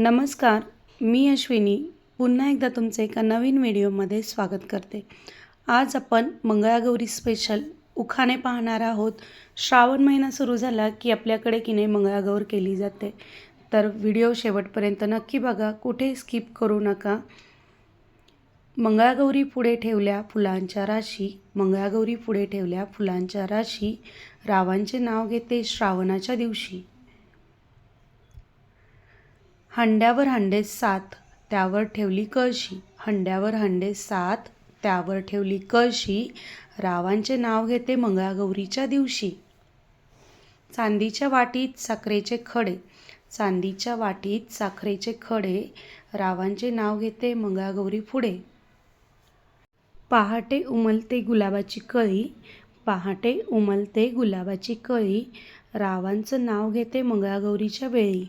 नमस्कार मी अश्विनी. पुन्हा एकदा तुमचं एका नवीन व्हिडिओमध्ये स्वागत करते. आज आपण मंगळागौरी स्पेशल उखाणे पाहणार आहोत. श्रावण महिना सुरू झाला की आपल्याकडे की नाही मंगळागौर केली जाते. तर व्हिडिओ शेवटपर्यंत नक्की बघा कुठे स्किप करू नका. मंगळागौरी पुढे ठेवल्या फुलांच्या राशी मंगळागौरी पुढे ठेवल्या फुलांच्या राशी. रावांचे नाव घेते श्रावणाच्या दिवशी. हंड्यावर हंडे सात त्यावर ठेवली कळशी. हंड्यावर हंडे सात त्यावर ठेवली कळशी. रावांचे नाव घेते मंगळागौरीच्या दिवशी. चांदीच्या वाटीत साखरेचे खडे. चांदीच्या वाटीत साखरेचे खडे. रावांचे नाव घेते मंगळागौरी पुढे. पहाटे उमलते गुलाबाची कळी. पहाटे उमलते गुलाबाची कळी. रावांचं नाव घेते मंगळागौरीच्या वेळी.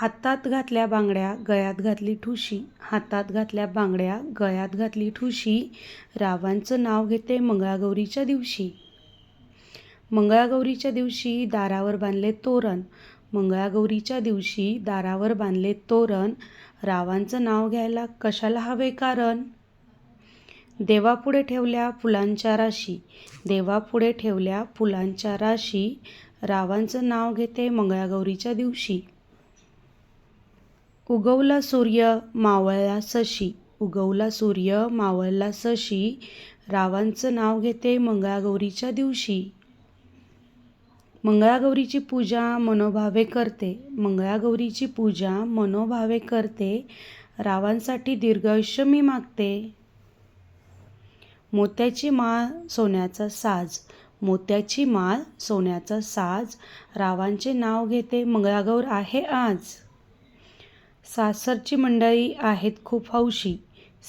हातात घातल्या बांगड्या गळ्यात घातली ठुशी. हातात घातल्या बांगड्या गळ्यात घातली ठुशी. रावांचं नाव घेते मंगळागौरीच्या दिवशी. मंगळागौरीच्या दिवशी दारावर बांधले तोरण. मंगळागौरीच्या दिवशी दारावर बांधले तोरण. रावांचं नाव घ्यायला कशाला हवे कारण? देवापुढे ठेवल्या फुलांच्या राशी. देवापुढे ठेवल्या फुलांच्या राशी. रावांचं नाव घेते मंगळागौरीच्या दिवशी. उगवला सूर्य मावळला सशी उगवला सूर्य मावळला सशी रावांचं नाव घेते मंगळागौरीच्या दिवशी. मंगळागौरीची पूजा मनोभावे करते. मंगळागौरीची पूजा मनोभावे करते. रावांसाठी दीर्घायुष्य मी मागते. मोत्याची माळ सोन्याचा साज. मोत्याची माळ सोन्याचा साज. रावांचे नाव घेते मंगळागौर आहे आज. सासरची मंडळी आहेत खूप हौशी.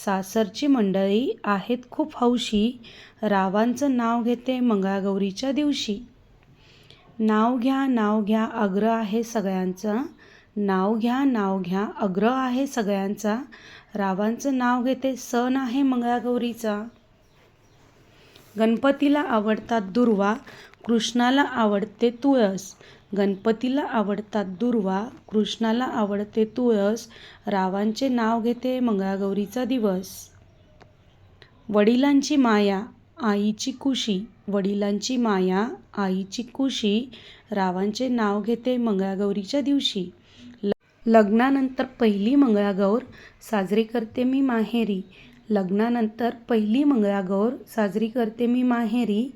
सासरची मंडळी आहेत खूप हौशी. रावांचं नाव घेते मंगळागौरीच्या दिवशी. नाव घ्या नाव घ्या अग्र आहे सगळ्यांचा. नाव घ्या नाव घ्या अग्र आहे सगळ्यांचा. रावांचं नाव घेते सण आहे मंगळागौरीचा. गणपतीला आवडतात दुर्वा. कृष्णाला आवडते तुळस. गणपतीला आवडतात दुर्वा. कृष्णाला आवडते तुळस. रावांचे नाव घेते मंगळागौरीचा दिवस. वडिलांची माया आईची कुशी वडिलांची माया आईची कुशी रावांचे नाव घेते मंगळागौरीच्या दिवशी. लग्नानंतर पहिली मंगळागौर साजरी करते मी माहेरी. लग्नानंतर पहिली मंगळागौर साजरी करते मी माहेरी.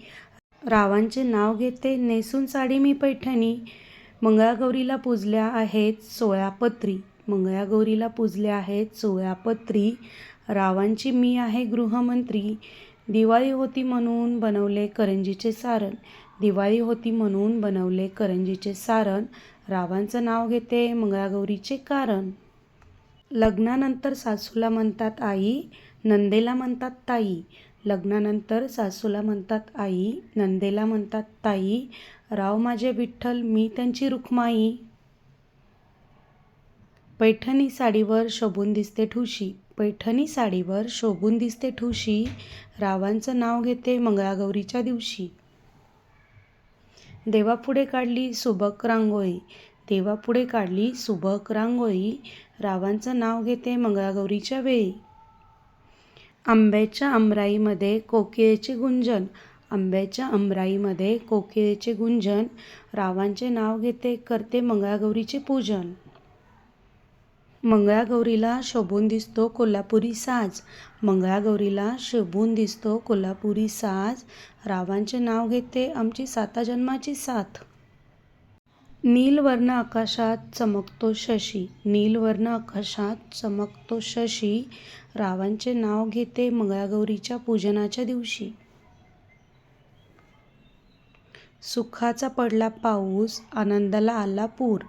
रावांचे नाव घेते नेसून साडी मी पैठणी. मंगळागौरीला पूजल्या आहेत सोळा पत्री. मंगळागौरीला पूजल्या आहेत सोळा पत्री. रावांची मी आहे गृहमंत्री. दिवाळी होती म्हणून बनवले करंजीचे सारण. दिवाळी होती म्हणून बनवले करंजीचे सारण. रावांचं नाव घेते मंगळागौरीचे कारण. लग्नानंतर सासूला म्हणतात आई नंदेला म्हणतात ताई. लग्नानंतर सासूला म्हणतात आई नंदेला म्हणतात ताई राव माझे विठ्ठल मी त्यांची रुखमाई पैठणी साडीवर शोभून दिसते ठुशी. पैठणी साडीवर शोभून दिसते ठुशी. रावांचं नाव घेते मंगळागौरीच्या दिवशी. देवापुढे काढली सुबक रांगोळी. देवापुढे काढली सुबक रांगोळी. रावांचं नाव घेते मंगळागौरीच्या वेळी. आंब्याच्या आमराईमध्ये कोकिळेचे गुंजन. आंब्याच्या आमराईमध्ये कोकिळेचे गुंजन. रावांचे नाव घेते करते मंगळागौरीचे पूजन. मंगळागौरीला शोभून दिसतो कोल्हापुरी साज. मंगळागौरीला शोभून दिसतो कोल्हापुरी साज. रावांचे नाव घेते आमची साता जन्माची साथ. नीलवर्ण आकाशात चमकतो शशी. नीलवर्ण आकाशात चमकतो शशी. रावांचे नाव घेते मंगळागौरीच्या पूजनाच्या दिवशी. सुखाचा पडला पाऊस आनंदाला आला पूर.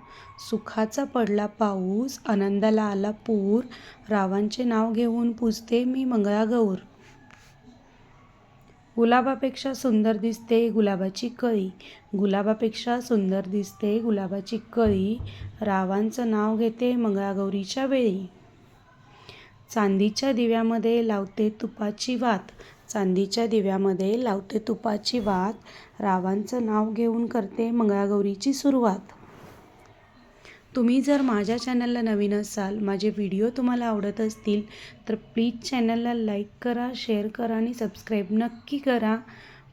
सुखाचा पडला पाऊस आनंदाला आला पूर. रावांचे नाव घेऊन पूजते मी मंगळागौर. गुलाबापेक्षा सुंदर दिसते गुलाबाची कळी. गुलाबापेक्षा सुंदर दिसते गुलाबाची कळी. रावांचं नाव घेते मंगळागौरीच्या वेळी. चांदीच्या दिव्यामध्ये लावते तुपाची वात. चांदीच्या दिव्यामध्ये लावते तुपाची वात. रावांचं नाव घेऊन करते मंगळागौरीची सुरुवात. तुम्ही जर माझ्या चॅनलला नवीन असाल माझे व्हिडिओ तुम्हाला आवडत असतील तर प्लीज चॅनलला लाईक करा शेअर करा आणि सबस्क्राईब नक्की करा.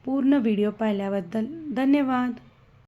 पूर्ण व्हिडिओ पाहिल्याबद्दल धन्यवाद.